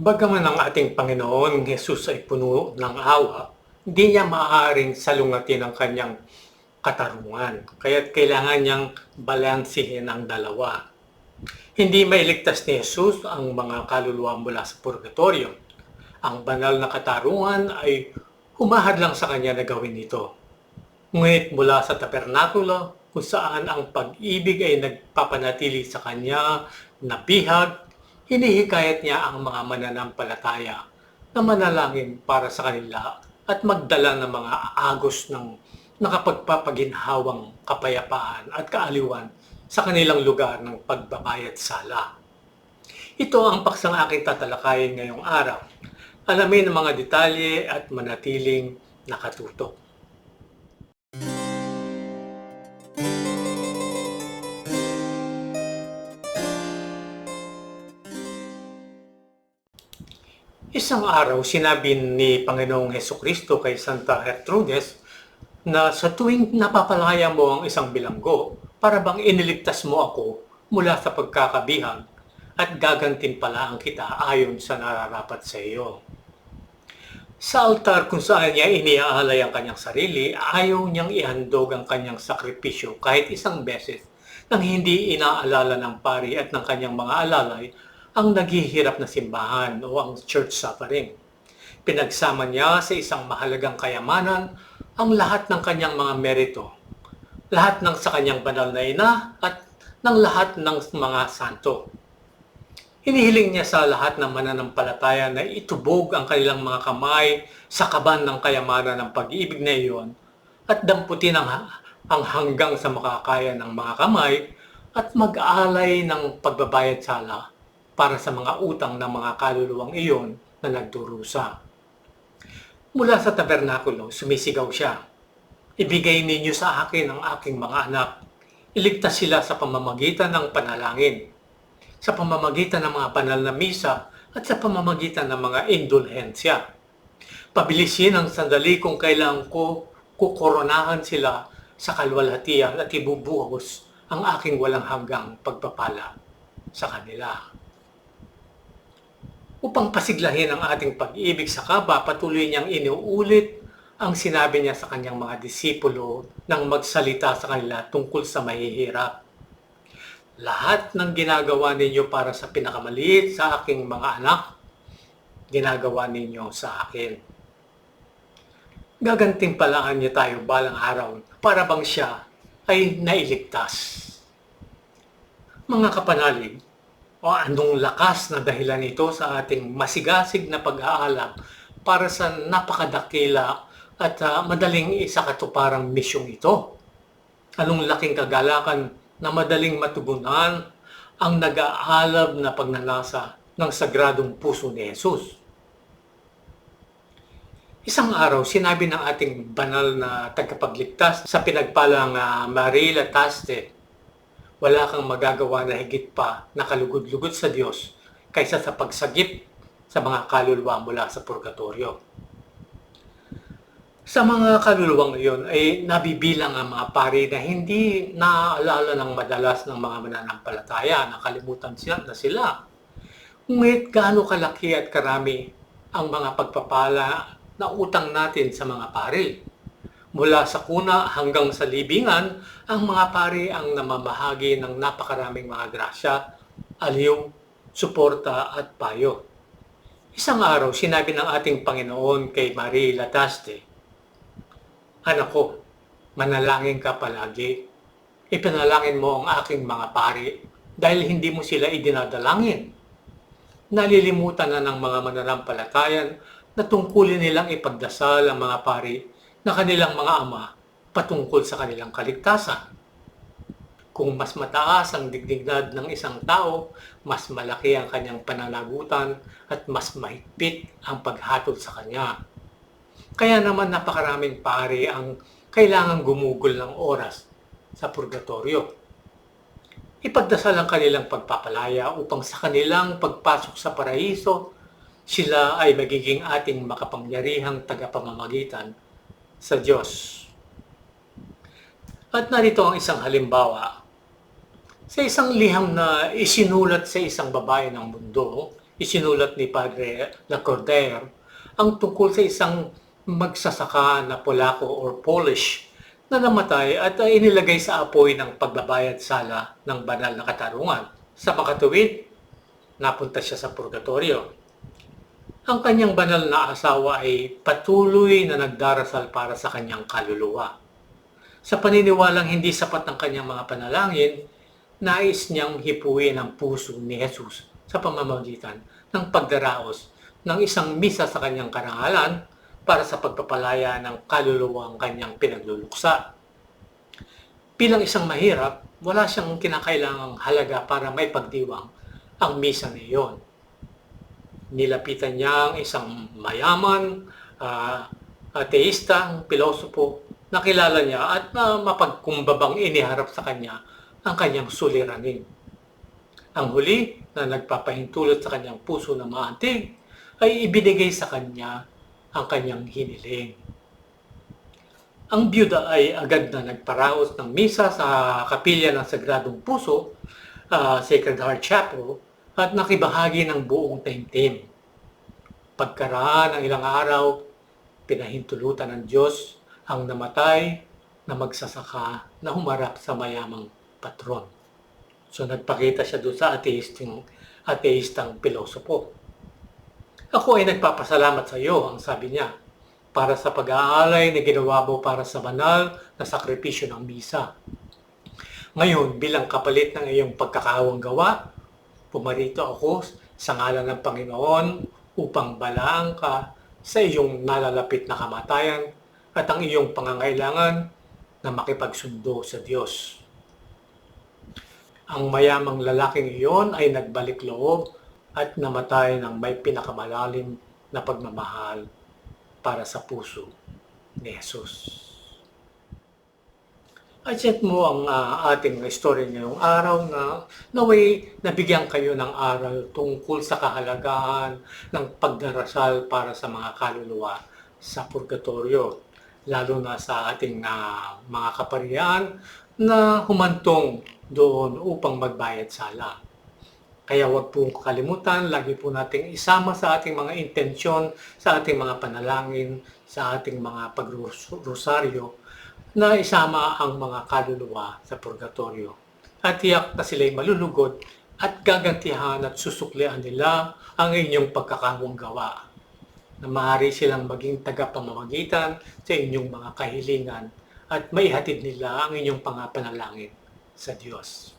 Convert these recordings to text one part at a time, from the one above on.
Bagaman ang ating Panginoon Jesus ay puno ng awa, hindi niya maaaring salungatin ang kanyang katarungan. Kaya kailangan niyang balansihin ang dalawa. Hindi mailigtas ni Jesus ang mga kaluluwa mula sa purgatorio. Ang banal na katarungan ay humahad lang sa kanya na gawin ito. Ngunit mula sa tabernakulo, kung saan ang pag-ibig ay nagpapanatili sa kanya na bihag, hinihikayat niya ang mga mananampalataya na manalangin para sa kanila at magdala ng mga agos ng nakapagpapaginhawang kapayapaan at kaaliwan sa kanilang lugar ng pagbabayad sala. Ito ang paksang aking tatalakayin ngayong araw. Alamin ang mga detalye at manatiling nakatutok. Isang araw, sinabi ni Panginoong Heso Kristo kay Santa Gertrudes na sa tuwing napapalaya mo ang isang bilanggo, para bang iniligtas mo ako mula sa pagkakabihag at gagantimpalaan kita ayon sa nararapat sa iyo. Sa altar kung saan niya iniaalay ang kanyang sarili, ayaw niyang ihandog ang kanyang sakripisyo kahit isang beses nang hindi inaalala ng pari at ng kanyang mga alalay ang naghihirap na simbahan o ang church suffering. Pinagsama niya sa isang mahalagang kayamanan ang lahat ng kanyang mga merito, lahat ng sa kanyang banal na ina at ng lahat ng mga santo. Hinihiling niya sa lahat ng mananampalataya na itubog ang kanilang mga kamay sa kaban ng kayamanan ng pag-ibig na iyon at damputin ang, ang hanggang sa makakaya ng mga kamay at mag-alay ng pagbabayad sala para sa mga utang ng mga kaluluwang iyon na nagdurusa. Mula sa tabernakulo, sumisigaw siya. Ibigay ninyo sa akin ang aking mga anak. Iligtas sila sa pamamagitan ng panalangin, sa pamamagitan ng mga banal na misa, at sa pamamagitan ng mga indulhensya. Pabilisin ang sandali kung kailan ko kukoronahan sila sa kalwalhatian at ibubuhos ang aking walang hanggang pagpapala sa kanila. Upang pasiglahin ang ating pag-ibig sa kaba, patuloy niyang inuulit ang sinabi niya sa kanyang mga disipulo nang magsalita sa kanila tungkol sa mahihirap. Lahat ng ginagawa ninyo para sa pinakamaliit sa aking mga anak, ginagawa ninyo sa akin. Gagantimpalaan niya tayo balang araw para bang siya ay nailigtas. Mga kapanalig, o anong lakas na dahilan ito sa ating masigasig na pag-aalam para sa napakadakila at uh, madaling isakatuparang misyong ito. Anong laking kagalakan na madaling matugunan ang nag-aalab na pagnanasa ng sagradong puso ni Jesus. Isang araw, sinabi ng ating banal na tagapagligtas sa pinagpalang uh, Marie Lataste, wala kang magagawa na higit pa na kalugod-lugod sa Diyos kaysa sa pagsagip sa mga kaluluwa mula sa purgatorio. Sa mga kaluluwang iyon ay nabibilang ang mga pari na hindi naaalala ng madalas ng mga mananampalataya, nakalimutan sila na sila. Ngunit gaano kalaki at karami ang mga pagpapala na utang natin sa mga pari. Mula sa kuna hanggang sa libingan, ang mga pari ang namamahagi ng napakaraming mga grasya, aliw, suporta at payo. Isang araw, sinabi ng ating Panginoon kay Marie Lataste, Anak ko, manalangin ka palagi. Ipanalangin mo ang aking mga pari dahil hindi mo sila idinadalangin. Nalilimutan na ng mga mananampalatayan na tungkulin nilang ipagdasal ang mga pari na kanilang mga ama patungkol sa kanilang kaligtasan. Kung mas mataas ang digdignad ng isang tao, mas malaki ang kanyang pananagutan at mas mahigpit ang paghatol sa kanya. Kaya naman napakaraming pari ang kailangan gumugol ng oras sa purgatorio. Ipagdasal ang kanilang pagpapalaya upang sa kanilang pagpasok sa paraiso, sila ay magiging ating makapangyarihang tagapamamagitan sa Diyos. At narito ang isang halimbawa. Sa isang liham na isinulat sa isang babae ng mundo, isinulat ni Padre Lacordaire ang tungkol sa isang magsasaka na Polako or Polish na namatay at inilagay sa apoy ng pagbabayad sala ng banal na katarungan. Sa makatuwid, napunta siya sa purgatorio. Ang kanyang banal na asawa ay patuloy na nagdarasal para sa kanyang kaluluwa. Sa paniniwalang hindi sapat ang kanyang mga panalangin, nais niyang hipuin ang puso ni Jesus sa pamamagitan ng pagdaraos ng isang misa sa kanyang karangalan para sa pagpapalaya ng kaluluwang kanyang pinagluluksa. Bilang isang mahirap, wala siyang kinakailangang halaga para may pagdiwang ang misa na iyon. Nilapitan niya ang isang mayaman, uh, ateista, pilosopo, nakilala niya at uh, mapagkumbabang iniharap sa kanya ang kanyang suliranin. Ang huli na nagpapahintulot sa kanyang puso na maantig ay ibinigay sa kanya ang kanyang hiniling. Ang byuda ay agad na nagparaos ng misa sa kapilya ng Sagradong Puso, uh, Sacred Heart Chapel, at nakibahagi ng buong taimtim. Pagkaraan ng ilang araw, pinahintulutan ng Diyos ang namatay na magsasaka na humarap sa mayamang patron. So nagpakita siya doon sa ateisting, ateistang pilosopo. Ako ay nagpapasalamat sa iyo, ang sabi niya, para sa pag-aalay na ginawa mo para sa banal na sakripisyo ng misa. Ngayon, bilang kapalit ng iyong pagkakawang gawa, pumarito ako sa ngalan ng Panginoon upang balaan ka sa iyong nalalapit na kamatayan at ang iyong pangangailangan na makipagsundo sa Diyos. Ang mayamang lalaking iyon ay nagbalik loob at namatay ng may pinakamalalim na pagmamahal para sa puso ni Jesus. Yan mo ang uh, ating story ngayong araw na naway nabigyan kayo ng aral tungkol sa kahalagahan ng pagdarasal para sa mga kaluluwa sa purgatorio, lalo na sa ating uh, mga kaparian na humantong doon upang magbayad sala. Kaya huwag po kalimutan, lagi po nating isama sa ating mga intensyon, sa ating mga panalangin, sa ating mga pagrosaryo, na isama ang mga kaluluwa sa purgatorio. At tiyak na sila'y malulugod at gagantihan at susuklian nila ang inyong pagkakawang gawa na maaari silang maging tagapamamagitan sa inyong mga kahilingan at maihatid nila ang inyong pangapanalangin sa Diyos.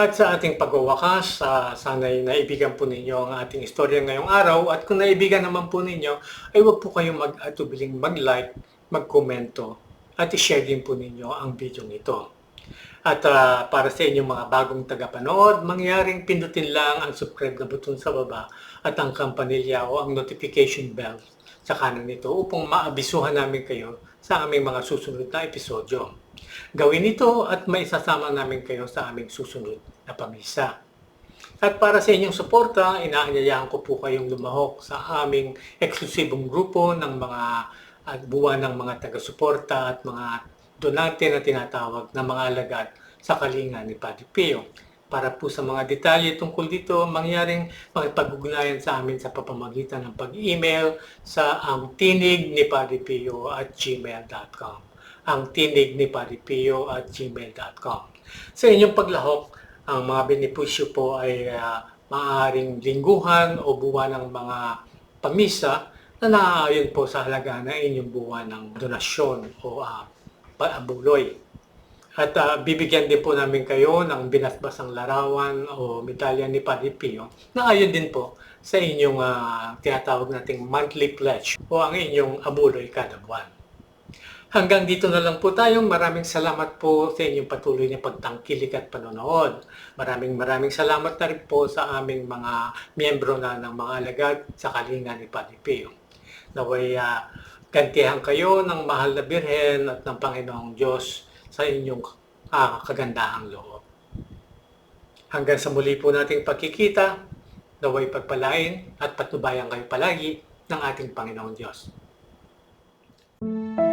At sa ating pagwawakas, uh, sana'y naibigan po ninyo ang ating istorya ngayong araw. At kung naibigan naman po ninyo, ay huwag po kayong mag-atubiling mag-like, mag-komento, at i-share din po ninyo ang video ito. At uh, para sa inyong mga bagong tagapanood, mangyaring pindutin lang ang subscribe na button sa baba at ang kampanilya o ang notification bell sa kanan nito upang maabisuhan namin kayo sa aming mga susunod na episodyo. Gawin ito at maisasama namin kayo sa aming susunod na pamisa. At para sa inyong suporta, inaanyayahan ko po kayong lumahok sa aming eksklusibong grupo ng mga at buwan ng mga taga-suporta at mga donante na tinatawag na mga alagad sa kalinga ni Padre Pio. Para po sa mga detalye tungkol dito, mangyaring makipag-ugnayan sa amin sa papamagitan ng pag-email sa ang tinig ni Padre Pio at gmail.com ang tinig ni Paripio at gmail.com. Sa inyong paglahok, ang mga benepisyo po ay uh, maaaring lingguhan o buwan ng mga pamisa na naaayon po sa halaga na inyong buwan ng donasyon o uh, paabuloy. At uh, bibigyan din po namin kayo ng binasbasang larawan o medalya ni Padre Pio na ayon din po sa inyong uh, tinatawag nating monthly pledge o ang inyong abuloy kada buwan. Hanggang dito na lang po tayong maraming salamat po sa inyong patuloy na pagtangkilik at panonood. Maraming maraming salamat na rin po sa aming mga miyembro na ng mga alagad sa kalinga ni Padre Pio. Naway uh, ah, gantihan kayo ng mahal na Birhen at ng Panginoong Diyos sa inyong uh, kagandahang loob. Hanggang sa muli po nating pagkikita, naway pagpalain at patubayan kayo palagi ng ating Panginoong Diyos. Thank you.